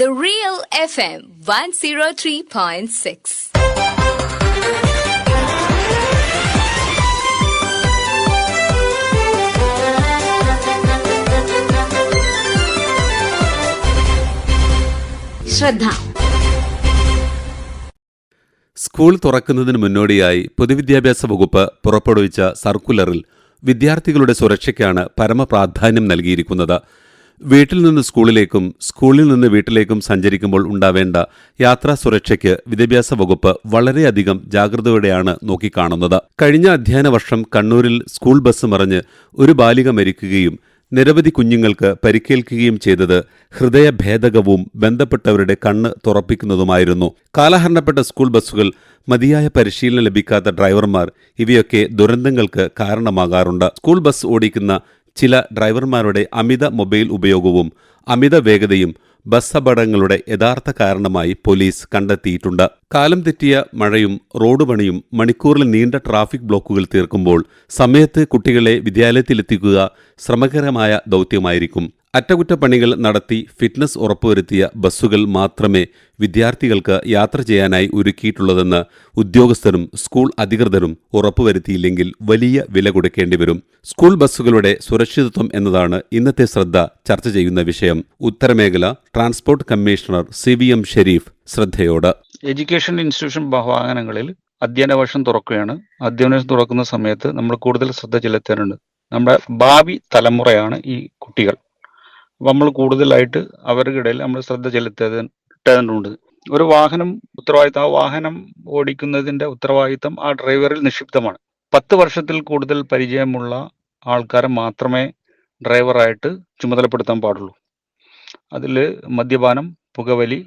The Real FM 103.6. ശ്രദ്ധ school തുറക്കുന്നതിന് മുന്നോടിയായി പൊതുവിദ്യാഭ്യാസ വകുപ്പ് പുറപ്പെടുവിച്ച സർക്കുലറിൽ വിദ്യാർത്ഥികളുടെ സുരക്ഷയ്ക്കാണ് പരമപ്രാധാന്യം നൽകിയിരിക്കുന്നത് വീട്ടിൽ നിന്ന് സ്കൂളിലേക്കും സ്കൂളിൽ നിന്ന് വീട്ടിലേക്കും സഞ്ചരിക്കുമ്പോൾ ഉണ്ടാവേണ്ട യാത്രാ സുരക്ഷയ്ക്ക് വിദ്യാഭ്യാസ വകുപ്പ് വളരെയധികം ജാഗ്രതയോടെയാണ് നോക്കിക്കാണുന്നത്. കഴിഞ്ഞ അധ്യയന വർഷം കണ്ണൂരിൽ സ്കൂൾ ബസ് മറിഞ്ഞ് ഒരു ബാലിക മരിക്കുകയും നിരവധി കുഞ്ഞുങ്ങൾക്ക് പരിക്കേൽക്കുകയും ചെയ്തത് ഹൃദയഭേദകവും ബന്ധപ്പെട്ടവരുടെ കണ്ണ് തുറപ്പിക്കുന്നതുമായിരുന്നു. കാലഹരണപ്പെട്ട സ്കൂൾ ബസ്സുകൾ മതിയായ പരിശീലനം ലഭിക്കാത്ത ഡ്രൈവർമാർ ഇവയൊക്കെ ദുരന്തങ്ങൾക്ക് കാരണമാകാറുണ്ട്. സ്കൂൾ ബസ് ഓടിക്കുന്ന ചില ഡ്രൈവർമാരുടെ അമിത മൊബൈൽ ഉപയോഗവും അമിത വേഗതയും ബസ് അപകടങ്ങളുടെ യഥാർത്ഥ കാരണമായി പോലീസ് കണ്ടെത്തിയിട്ടുണ്ട്. കാലം തെറ്റിയ മഴയും റോഡ് പണിയും മണിക്കൂറിൽ നീണ്ട ട്രാഫിക് ബ്ലോക്കുകൾ തീർക്കുമ്പോൾ സമയത്ത് കുട്ടികളെ വിദ്യാലയത്തിലെത്തിക്കുക ശ്രമകരമായ ദൗത്യമായിരിക്കും. അറ്റകുറ്റപ്പണികൾ നടത്തി ഫിറ്റ്നസ് ഉറപ്പുവരുത്തിയ ബസ്സുകൾ മാത്രമേ വിദ്യാർത്ഥികൾക്ക് യാത്ര ചെയ്യാനായി ഒരുക്കിയിട്ടുള്ളതെന്ന് ഉദ്യോഗസ്ഥരും സ്കൂൾ അധികൃതരും ഉറപ്പുവരുത്തിയില്ലെങ്കിൽ വലിയ വില കൊടുക്കേണ്ടി വരും സ്കൂൾ ബസ്സുകളുടെ സുരക്ഷിതത്വം എന്നതാണ് ഇന്നത്തെ ശ്രദ്ധ ചർച്ച ചെയ്യുന്ന വിഷയം. ഉത്തരമേഖല transport commissioner C V M Sharif ശ്രദ്ധയോട്. Education institution വാഹനങ്ങളിൽ അധ്യയന വർഷം തുറക്കുകയാണ്. അധ്യയന വർഷം തുറക്കുന്ന സമയത്ത് നമ്മൾ കൂടുതൽ ശ്രദ്ധ ചെലുത്തേണ്ടത് നമ്മുടെ ഭാവി തലമുറയാണ് ഈ കുട്ടികൾ. നമ്മൾ കൂടുതലായിട്ട് അവരുടെ ഇടയിൽ നമ്മൾ ശ്രദ്ധ ചെലുത്തേണ്ടതുണ്ട് ഒരു വാഹനം ഉത്തരവാദിത്തം ആ വാഹനം ഓടിക്കുന്നതിന്റെ ഉത്തരവാദിത്തം ആ ഡ്രൈവറിൽ നിക്ഷിപ്തമാണ്. പത്ത് വർഷത്തിൽ കൂടുതൽ പരിചയമുള്ള ആൾക്കാരെ മാത്രമേ ഡ്രൈവറായിട്ട് ചുമതലപ്പെടുത്താൻ പാടുള്ളൂ. അതിൽ മദ്യപാനം പുകവലി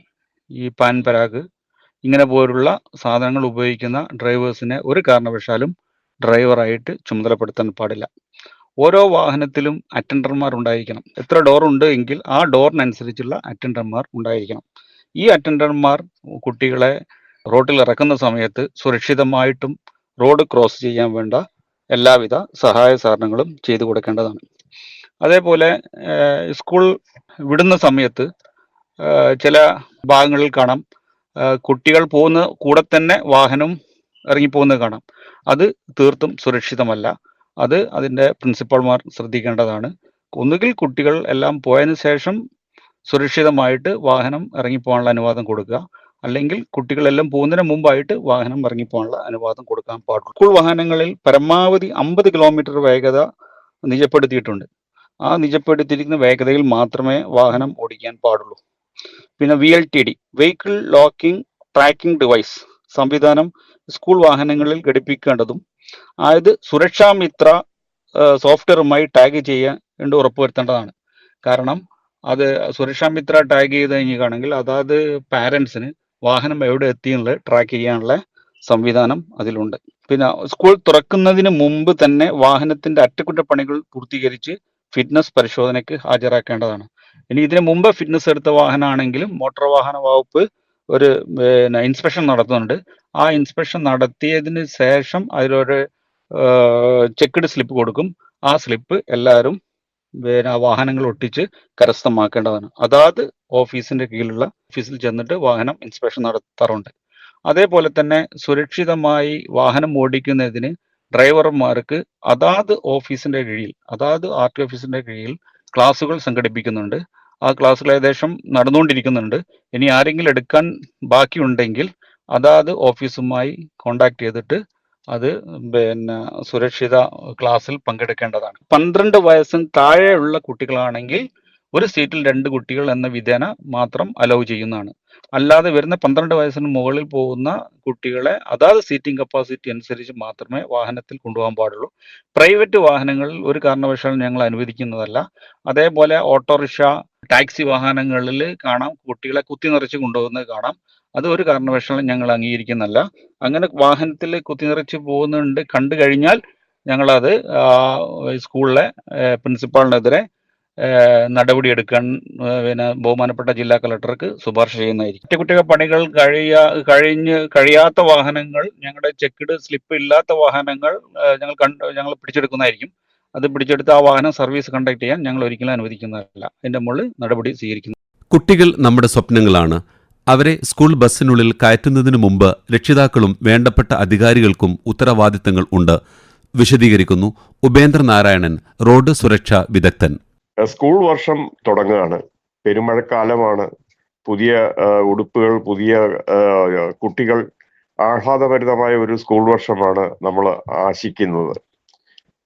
ഈ പാൻ പരാഗ് ഇങ്ങനെ പോലുള്ള സാധനങ്ങൾ ഉപയോഗിക്കുന്ന ഡ്രൈവേഴ്സിനെ ഒരു കാരണവശാലും ഡ്രൈവറായിട്ട് ചുമതലപ്പെടുത്താൻ പാടില്ല. ഓരോ വാഹനത്തിലും അറ്റൻഡർമാർ ഉണ്ടായിരിക്കണം എത്ര ഡോർ ഉണ്ട് എങ്കിൽ ആ ഡോറിനനുസരിച്ചുള്ള അറ്റൻഡർമാർ ഉണ്ടായിരിക്കണം. ഈ അറ്റൻഡർമാർ കുട്ടികളെ റോഡിൽ ഇറക്കുന്ന സമയത്ത് സുരക്ഷിതമായിട്ടും റോഡ് ക്രോസ് ചെയ്യാൻ വേണ്ട എല്ലാവിധ സഹായ സഹകരണങ്ങളും ചെയ്തു കൊടുക്കേണ്ടതാണ്. അതേപോലെ സ്കൂൾ വിടുന്ന സമയത്ത് ചില ഭാഗങ്ങളിൽ കാണാം കുട്ടികൾ പോകുന്ന കൂടെ തന്നെ വാഹനം ഇറങ്ങിപ്പോകുന്നത് കാണാം. അത് തീർത്തും സുരക്ഷിതമല്ല. അത് അതിന്റെ പ്രിൻസിപ്പൾമാർ ശ്രദ്ധിക്കേണ്ടതാണ്. ഒന്നുകിൽ കുട്ടികൾ എല്ലാം പോയതിന് ശേഷം സുരക്ഷിതമായിട്ട് വാഹനം ഇറങ്ങിപ്പോകാനുള്ള അനുവാദം കൊടുക്കുക. അല്ലെങ്കിൽ കുട്ടികളെല്ലാം പോകുന്നതിന് മുമ്പായിട്ട് വാഹനം ഇറങ്ങിപ്പോകാനുള്ള അനുവാദം കൊടുക്കാൻ പാടുള്ളൂ. സ്കൂൾ വാഹനങ്ങളിൽ പരമാവധി അമ്പത് കിലോമീറ്റർ വേഗത നിജപ്പെടുത്തിയിട്ടുണ്ട്. ആ നിജപ്പെടുത്തിയിരിക്കുന്ന വേഗതയിൽ മാത്രമേ വാഹനം ഓടിക്കാൻ പാടുള്ളൂ. പിന്നെ V L T D vehicle locking tracking device സംവിധാനം സ്കൂൾ വാഹനങ്ങളിൽ ഘടിപ്പിക്കേണ്ടതും അതായത് സുരക്ഷാ മിത്ര സോഫ്റ്റ്വെയറുമായി ടാഗ് ചെയ്യാൻ വേണ്ടി ഉറപ്പുവരുത്തേണ്ടതാണ്. കാരണം അത് സുരക്ഷാ മിത്ര ടാഗ് ചെയ്ത് കഴിഞ്ഞാണെങ്കിൽ അതാത് പാരൻസിന് വാഹനം എവിടെ എത്തി എന്നുള്ളത് ട്രാക്ക് ചെയ്യാനുള്ള സംവിധാനം അതിലുണ്ട്. പിന്നെ സ്കൂൾ തുറക്കുന്നതിന് മുമ്പ് തന്നെ വാഹനത്തിന്റെ അറ്റകുറ്റപ്പണികൾ പൂർത്തീകരിച്ച് ഫിറ്റ്നസ് പരിശോധനയ്ക്ക് ഹാജരാക്കേണ്ടതാണ്. ഇനി ഇതിനു മുമ്പ് ഫിറ്റ്നസ് എടുത്ത വാഹനമാണെങ്കിലും മോട്ടോർ വാഹന വകുപ്പ് ഒരു ഇൻസ്പെക്ഷൻ നടത്തുന്നുണ്ട്. ആ ഇൻസ്പെക്ഷൻ നടത്തിയതിന് ശേഷം അതിലൊരു ചെക്ക്ഡ് സ്ലിപ്പ് കൊടുക്കും. ആ സ്ലിപ്പ് എല്ലാവരും പിന്നെ വാഹനങ്ങൾ ഒട്ടിച്ച് കരസ്ഥമാക്കേണ്ടതാണ്. അതാത് ഓഫീസിന്റെ കീഴിലുള്ള ഓഫീസിൽ ചെന്നിട്ട് വാഹനം ഇൻസ്പെക്ഷൻ നടത്താറുണ്ട്. അതേപോലെ തന്നെ സുരക്ഷിതമായി വാഹനം ഓടിക്കുന്നതിന് ഡ്രൈവർമാർക്ക് അതാത് ഓഫീസിന്റെ കീഴിൽ അതാത് ആർ ടി ഓഫീസിന്റെ കീഴിൽ ക്ലാസുകൾ സംഘടിപ്പിക്കുന്നുണ്ട്. ആ ക്ലാസ്സുകൾ ഏകദേശം നടന്നുകൊണ്ടിരിക്കുന്നുണ്ട്. ഇനി ആരെങ്കിലും എടുക്കാൻ ബാക്കിയുണ്ടെങ്കിൽ അതാത് ഓഫീസുമായി കോണ്ടാക്ട് ചെയ്തിട്ട് അത് പിന്നെ സുരക്ഷിത ക്ലാസ്സിൽ പങ്കെടുക്കേണ്ടതാണ്. പന്ത്രണ്ട് വയസ്സിന് താഴെയുള്ള കുട്ടികളാണെങ്കിൽ ഒരു സീറ്റിൽ രണ്ട് കുട്ടികൾ എന്ന വിധേന മാത്രം അലൗ ചെയ്യുന്നതാണ്. അല്ലാതെ വരുന്ന പന്ത്രണ്ട് വയസ്സിന് മുകളിൽ പോകുന്ന കുട്ടികളെ അതാത് സീറ്റിംഗ് കപ്പാസിറ്റി അനുസരിച്ച് മാത്രമേ വാഹനത്തിൽ കൊണ്ടുപോകാൻ പാടുള്ളൂ. പ്രൈവറ്റ് വാഹനങ്ങളിൽ ഒരു കാരണവശാലും ഞങ്ങൾ അനുവദിക്കുന്നതല്ല. അതേപോലെ ഓട്ടോറിക്ഷ ടാക്സി വാഹനങ്ങളിൽ കാണാം കുട്ടികളെ കുത്തി നിറച്ച് കൊണ്ടുപോകുന്നത് കാണാം. അത് ഒരു കാരണവശാലും ഞങ്ങൾ അംഗീകരിക്കുന്നതല്ല. അങ്ങനെ വാഹനത്തിൽ കുത്തി നിറച്ച് പോകുന്നുണ്ട് കണ്ടു കഴിഞ്ഞാൽ ഞങ്ങളത് സ്കൂളിലെ പ്രിൻസിപ്പാളിനെതിരെ നടപടിയെടുക്കാൻ പിന്നെ ബഹുമാനപ്പെട്ട ജില്ലാ കളക്ടർക്ക് ശുപാർശ ചെയ്യുന്നതായിരിക്കും. അറ്റകുറ്റപ്പണികൾ കഴിയാ കഴിഞ്ഞ് കഴിയാത്ത വാഹനങ്ങൾ ഞങ്ങളുടെ ചെക്ക്ഡ് സ്ലിപ്പ് ഇല്ലാത്ത വാഹനങ്ങൾ ഞങ്ങൾ കണ്ട് ഞങ്ങൾ പിടിച്ചെടുക്കുന്നതായിരിക്കും. അത് പിടിച്ചെടുത്ത് ആ വാഹനം സർവീസ് കണ്ടക്ട് ചെയ്യാൻ ഞങ്ങൾ ഒരിക്കലും അനുവദിക്കുന്നതല്ല. അതിന്റെ മുകളിൽ നടപടി സ്വീകരിക്കുന്നു. കുട്ടികൾ നമ്മുടെ സ്വപ്നങ്ങളാണ്. അവരെ സ്കൂൾ ബസ്സിനുള്ളിൽ കയറ്റുന്നതിനു മുമ്പ് രക്ഷിതാക്കളും വേണ്ടപ്പെട്ട അധികാരികൾക്കും ഉത്തരവാദിത്തങ്ങൾ ഉണ്ട്. വിശദീകരിക്കുന്നു. ഉപേന്ദ്രനാരായണൻ റോഡ് സുരക്ഷാ വിദഗ്ധൻ. സ്കൂൾ വർഷം തുടങ്ങുകയാണ്. പെരുമഴക്കാലമാണ്. പുതിയ ഉടുപ്പുകൾ പുതിയ കുട്ടികൾ ആഹ്ലാദഭരിതമായ ഒരു സ്കൂൾ വർഷമാണ് നമ്മൾ ആശിക്കുന്നത്.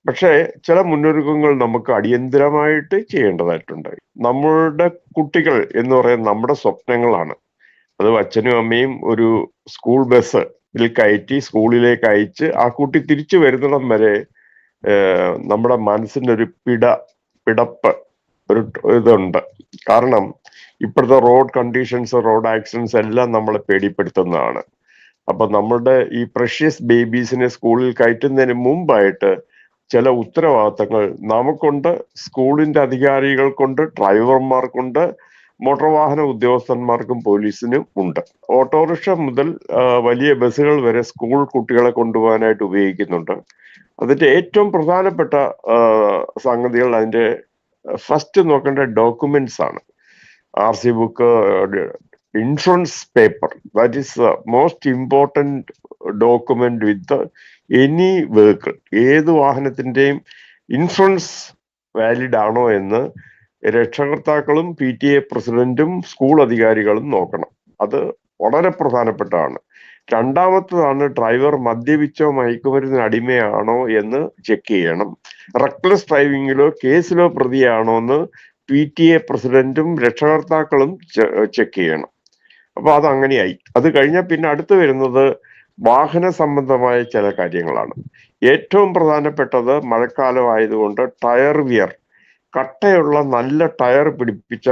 പക്ഷേ ചില മുന്നൊരുക്കങ്ങൾ നമുക്ക് അടിയന്തരമായിട്ട് ചെയ്യേണ്ടതായിട്ടുണ്ട്. നമ്മളുടെ കുട്ടികൾ എന്ന് പറയുന്നത് നമ്മുടെ സ്വപ്നങ്ങളാണ്. അത് അച്ഛനും അമ്മയും ഒരു സ്കൂൾ ബസ് ഇതിൽ കയറ്റി സ്കൂളിലേക്ക് അയച്ച് ആ കുട്ടി തിരിച്ചു വരുന്നിടം വരെ നമ്മുടെ മനസ്സിന്റെ ഒരു പിട പിടപ്പ് ഒരു ഇതുണ്ട്. കാരണം ഇപ്പോഴത്തെ റോഡ് കണ്ടീഷൻസ് റോഡ് ആക്സിഡൻസ് എല്ലാം നമ്മളെ പേടിപ്പെടുത്തുന്നതാണ്. അപ്പൊ നമ്മളുടെ ഈ പ്രഷ്യസ് ബേബീസിനെ സ്കൂളിൽ കയറ്റുന്നതിന് മുമ്പായിട്ട് ചില ഉത്തരവാദിത്തങ്ങൾ നമുക്കുണ്ട്. സ്കൂളിന്റെ അധികാരികൾക്കുണ്ട് ഡ്രൈവർമാർക്കുണ്ട് മോട്ടോർ വാഹന ഉദ്യോഗസ്ഥന്മാർക്കും പോലീസിനും ഉണ്ട്. ഓട്ടോറിക്ഷ മുതൽ വലിയ ബസ്സുകൾ വരെ സ്കൂൾ കുട്ടികളെ കൊണ്ടുപോകാനായിട്ട് ഉപയോഗിക്കുന്നുണ്ട്. അതിന്റെ ഏറ്റവും പ്രധാനപ്പെട്ട സംഗതികൾ അതിന്റെ ഫസ്റ്റ് നോക്കേണ്ട ഡോക്യുമെന്റ്സ് ആണ്. R C book insurance paper that is most important document with any vehicle ഏത് വാഹനത്തിന്റെയും ഇൻഷുറൻസ് വാലിഡ് ആണോ എന്ന് രക്ഷകർത്താക്കളും P T A president school അധികാരികളും നോക്കണം. അത് വളരെ പ്രധാനപ്പെട്ടതാണ് രണ്ടാമത്തതാണ് ഡ്രൈവർ മദ്യപിച്ചോ മയക്കുമരുന്നിന് അടിമയാണോ എന്ന് ചെക്ക് ചെയ്യണം. റെക്ലസ് ഡ്രൈവിങ്ങിലോ കേസിലോ പ്രതിയാണോ എന്ന് പി ടി എ പ്രസിഡന്റും രക്ഷകർത്താക്കളും ചെക്ക് ചെയ്യണം. അപ്പൊ അത് അങ്ങനെയായി അത് കഴിഞ്ഞാൽ പിന്നെ അടുത്ത് വരുന്നത് വാഹന സംബന്ധമായ ചില കാര്യങ്ങളാണ്. ഏറ്റവും പ്രധാനപ്പെട്ടത് മഴക്കാലം ആയതുകൊണ്ട് ടയർ വിയർ കട്ടയുള്ള നല്ല ടയർ പിടിപ്പിച്ച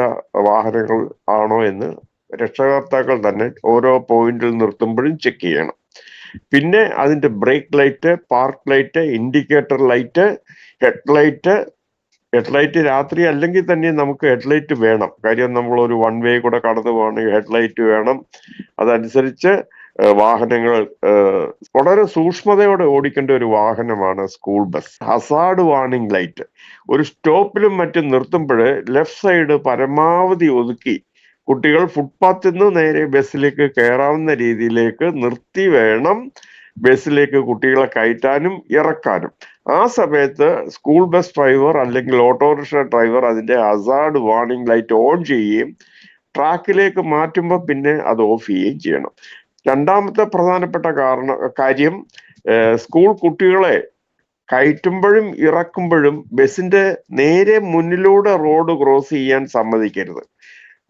വാഹനങ്ങൾ ആണോ എന്ന് രക്ഷകർത്താക്കൾ തന്നെ ഓരോ പോയിന്റിൽ നിർത്തുമ്പോഴും ചെക്ക് ചെയ്യണം. പിന്നെ അതിന്റെ brake light park light indicator light headlight headlight രാത്രി അല്ലെങ്കിൽ തന്നെ നമുക്ക് ഹെഡ്ലൈറ്റ് വേണം. കാര്യം നമ്മൾ ഒരു വൺ വേ കൂടെ കടന്നു പോകണമെങ്കിൽ ഹെഡ്ലൈറ്റ് വേണം. അതനുസരിച്ച് വാഹനങ്ങൾ വളരെ സൂക്ഷ്മതയോടെ ഓടിക്കേണ്ട ഒരു വാഹനമാണ് school bus. Hazard warning light. ഒരു സ്റ്റോപ്പിലും മറ്റും നിർത്തുമ്പോൾ ലെഫ്റ്റ് സൈഡ് പരമാവധി ഒതുക്കി കുട്ടികൾ ഫുട്പാത്തിൽ നിന്ന് നേരെ ബസ്സിലേക്ക് കയറാവുന്ന രീതിയിലേക്ക് നിർത്തി വേണം ബസ്സിലേക്ക് കുട്ടികളെ കയറ്റാനും ഇറക്കാനും. ആ സമയത്ത് സ്കൂൾ ബസ് ഡ്രൈവർ അല്ലെങ്കിൽ ഓട്ടോറിക്ഷ ഡ്രൈവർ അതിന്റെ ഹസാർഡ് വാർണിംഗ് ലൈറ്റ് ഓൺ ചെയ്യുകയും ട്രാക്കിലേക്ക് മാറ്റുമ്പോൾ പിന്നെ അത് ഓഫ് ചെയ്യുകയും ചെയ്യണം. രണ്ടാമത്തെ പ്രധാനപ്പെട്ട കാരണം കാര്യം സ്കൂൾ കുട്ടികളെ കയറ്റുമ്പോഴും ഇറക്കുമ്പോഴും ബസിന്റെ നേരെ മുന്നിലൂടെ റോഡ് ക്രോസ് ചെയ്യാൻ സമ്മതിക്കരുത്.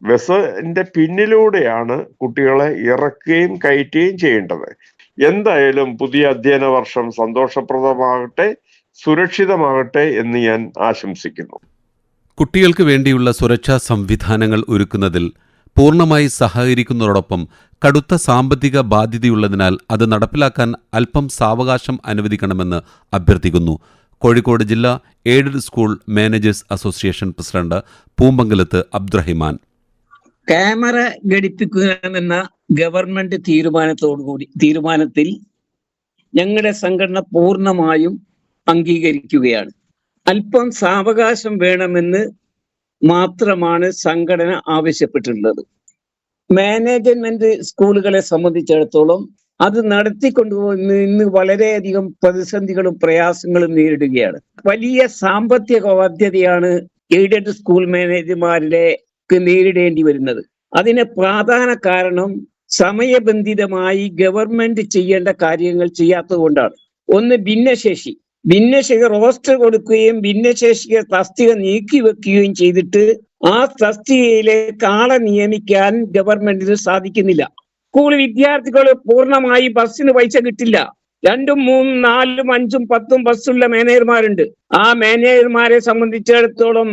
ബസിന്റെ പിന്നിലൂടെയാണ് കുട്ടികളെ ഇറക്കുകയും കയറ്റുകയും ചെയ്യേണ്ടത്. എന്തായാലും പുതിയ അധ്യയന വർഷം സന്തോഷപ്രദമാകട്ടെ സുരക്ഷിതമാകട്ടെ എന്ന് ഞാൻ ആശംസിക്കുന്നു. കുട്ടികൾക്ക് വേണ്ടിയുള്ള സുരക്ഷാ സംവിധാനങ്ങൾ ഒരുക്കുന്നതിൽ പൂർണമായി സഹകരിക്കുന്നതോടൊപ്പം കടുത്ത സാമ്പത്തിക ബാധ്യതയുള്ളതിനാൽ അത് നടപ്പിലാക്കാൻ അല്പം സാവകാശം അനുവദിക്കണമെന്ന് അഭ്യർത്ഥിക്കുന്നു. കോഴിക്കോട് ജില്ലാ aided school managers association president Poombangalath Abdurahiman. Camera ഘടിപ്പിക്കുകയെന്ന government തീരുമാനത്തോടുകൂടി തീരുമാനത്തിൽ ഞങ്ങളുടെ സംഘടന പൂർണമായും അംഗീകരിക്കുകയാണ്. അല്പം സാവകാശം വേണമെന്ന് മാത്രമാണ് സംഘടന ആവശ്യപ്പെട്ടിട്ടുള്ളത്. മാനേജ്മെന്റ് സ്കൂളുകളെ സംബന്ധിച്ചിടത്തോളം അത് നടത്തിക്കൊണ്ടുപോകുന്ന ഇന്ന് വളരെയധികം പ്രതിസന്ധികളും പ്രയാസങ്ങളും നേരിടുകയാണ്. വലിയ സാമ്പത്തിക ബാധ്യതയാണ് എയ്ഡഡ് സ്കൂൾ മാനേജർമാരുടെ നേരിടേണ്ടി വരുന്നത്. അതിന് പ്രധാന കാരണം സമയബന്ധിതമായി ഗവൺമെന്റ് ചെയ്യേണ്ട കാര്യങ്ങൾ ചെയ്യാത്തത് കൊണ്ടാണ് ഒന്ന് ഭിന്നശേഷി. ഭിന്നശേഷി റോസ്റ്റർ കൊടുക്കുകയും ഭിന്നശേഷിക്ക് തസ്തിക നീക്കി വെക്കുകയും ചെയ്തിട്ട് ആ തസ്തികയിലേക്ക് ആളെ നിയമിക്കാൻ ഗവൺമെന്റിന് സാധിക്കുന്നില്ല. സ്കൂൾ വിദ്യാർത്ഥികൾ പൂർണമായി ബസ്സിന് പൈസ കിട്ടില്ല. രണ്ടും മൂന്നും നാലും അഞ്ചും പത്തും ബസ്സുള്ള മാനേജർമാരുണ്ട് ആ മാനേജർമാരെ സംബന്ധിച്ചിടത്തോളം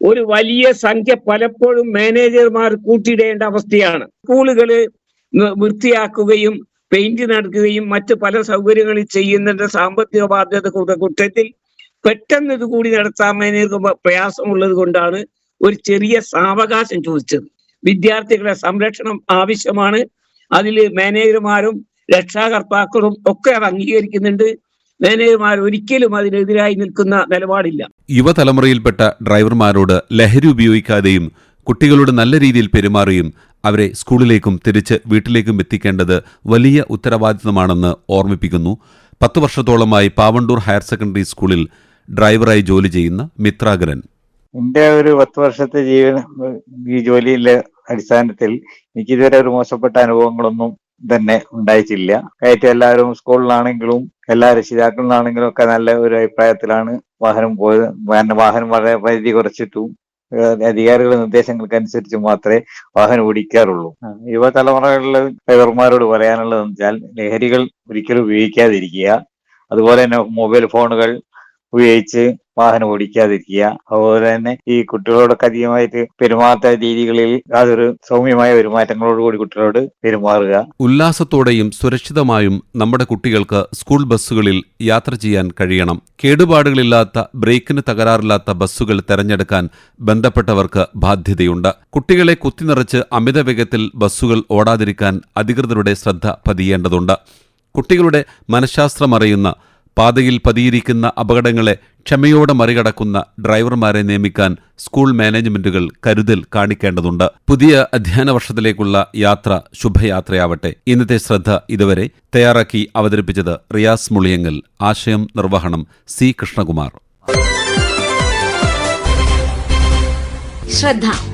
ഒരു വലിയ സംഖ്യ പലപ്പോഴും മാനേജർമാർ കൂട്ടിയിടേണ്ട അവസ്ഥയാണ്. സ്കൂളുകൾ വൃത്തിയാക്കുകയും പെയിന്റ് നടക്കുകയും മറ്റു പല സൗകര്യങ്ങളും ചെയ്യുന്നതിന്റെ സാമ്പത്തിക ബാധ്യത കുറ്റത്തിൽ പെട്ടെന്ന് ഇത് കൂടി നടത്താമെന്ന് പ്രയാസമുള്ളത് കൊണ്ടാണ് ഒരു ചെറിയ സാവകാശം ചോദിച്ചത്. വിദ്യാർത്ഥികളുടെ സംരക്ഷണം ആവശ്യമാണ്. അതിൽ മാനേജർമാരും രക്ഷാകർത്താക്കളും ഒക്കെ അത് അംഗീകരിക്കുന്നുണ്ട്. മാനേജർമാർ ഒരിക്കലും അതിനെതിരായി നിൽക്കുന്ന നിലപാടില്ല. യുവതലമുറയിൽപ്പെട്ട ഡ്രൈവർമാരോട് ലഹരി ഉപയോഗിക്കാതെയും കുട്ടികളോട് നല്ല രീതിയിൽ പെരുമാറുകയും അവരെ സ്കൂളിലേക്കും തിരിച്ച് വീട്ടിലേക്കും എത്തിക്കേണ്ടത് വലിയ ഉത്തരവാദിത്തമാണെന്ന് ഓർമ്മിപ്പിക്കുന്നു. പത്തു വർഷത്തോളമായി പാവണ്ടൂർ ഹയർ സെക്കൻഡറി സ്കൂളിൽ ഡ്രൈവറായി ജോലി ചെയ്യുന്ന മിത്രാകരൻ എന്റെ ഒരു പത്ത് വർഷത്തെ ജീവൻ ഈ ജോലിയിലെ അടിസ്ഥാനത്തിൽ എനിക്കിതുവരെ ഒരു മോശപ്പെട്ട അനുഭവങ്ങളൊന്നും തന്നെ ഉണ്ടായിട്ടില്ല. കയറ്റം എല്ലാവരും സ്കൂളിലാണെങ്കിലും എല്ലാ രക്ഷിതാക്കളിലാണെങ്കിലും ഒക്കെ നല്ല ഒരു അഭിപ്രായത്തിലാണ് വാഹനം പോയത്. വാഹനം വളരെ പരിധി കുറച്ചിട്ടും. ഏഹ് നിർദ്ദേശങ്ങൾക്ക് അനുസരിച്ച് മാത്രമേ വാഹനം ഓടിക്കാറുള്ളൂ. യുവതലമുറകളിലെ ഡ്രൈവർമാരോട് പറയാനുള്ളതെന്ന് വെച്ചാൽ ലഹരികൾ ഒരിക്കലും ഉപയോഗിക്കാതിരിക്കുക. അതുപോലെ തന്നെ മൊബൈൽ ഫോണുകൾ ഉപയോഗിച്ച് വാഹനം ഓടിക്കാതിരിക്കുക. അതുപോലെ തന്നെ ഈ കുട്ടികളോടൊക്കെ അധികമായിട്ട് പെരുമാറ്റ രീതികളിൽ യാതൊരു സൗമ്യമായ പെരുമാറ്റങ്ങളോടുകൂടി കുട്ടികളോട് പെരുമാറുക. ഉല്ലാസത്തോടെയും സുരക്ഷിതമായും നമ്മുടെ കുട്ടികൾക്ക് സ്കൂൾ ബസ്സുകളിൽ യാത്ര ചെയ്യാൻ കഴിയണം. കേടുപാടുകളില്ലാത്ത ബ്രേക്കിന് തകരാറില്ലാത്ത ബസ്സുകൾ തെരഞ്ഞെടുക്കാൻ ബന്ധപ്പെട്ടവർക്ക് ബാധ്യതയുണ്ട്. കുട്ടികളെ കുത്തിനിറച്ച് അമിത വേഗത്തിൽ ബസ്സുകൾ ഓടാതിരിക്കാൻ അധികൃതരുടെ ശ്രദ്ധ പതിയേണ്ടതുണ്ട്. കുട്ടികളുടെ മനഃശാസ്ത്രമറിയുന്ന പാതയിൽ പതിയിരിക്കുന്ന അപകടങ്ങളെ ക്ഷമയോടെ മറികടക്കുന്ന ഡ്രൈവർമാരെ നിയമിക്കാൻ സ്കൂൾ മാനേജ്മെന്റുകൾ കരുതൽ കാണിക്കേണ്ടതുണ്ട്. പുതിയ അധ്യയന വർഷത്തിലേക്കുള്ള യാത്ര ശുഭയാത്രയാവട്ടെ. ഇന്നത്തെ ശ്രദ്ധ ഇതുവരെ തയ്യാറാക്കി അവതരിപ്പിച്ചത് റിയാസ് മുളിയങ്ങൽ. ആശയം നിർവഹണം സി കൃഷ്ണകുമാർ. ശ്രദ്ധ.